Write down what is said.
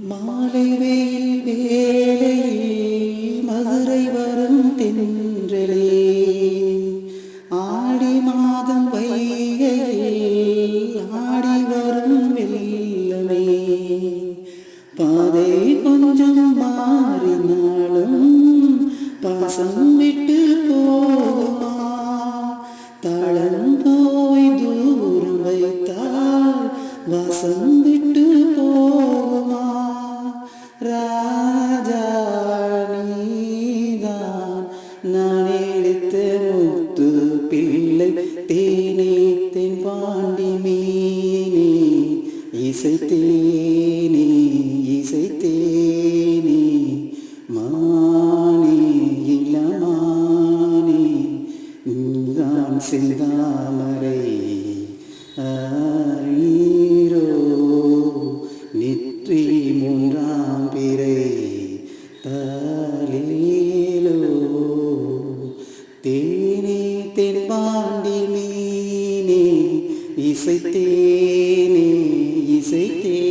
மாலை வெயில் வேளையில் மதுரை வரும் தென்றலே. ஆடி மாதம் வைகையில் ஆடி வரும் வெள்ளமே. பாதை கொஞ்சம் மாறினாலும் பாசம் விட்டு போகுமா? தளம் போய் தூரம் வைத்தால் வாசம் விட்டு நான் எடுத்த முத்து பிள்ளை தேனே தென் பாண்டி மீனே இசைத்தேனே இசைத்தேனே மானே இளமானே நீதான் செந்தாமரை ஆரீரோ நெற்றி மூன்றாம் பிறை தாலேலோ தேனே தென்பாண்டி மீனே இசைத்தேனே இசைத்தே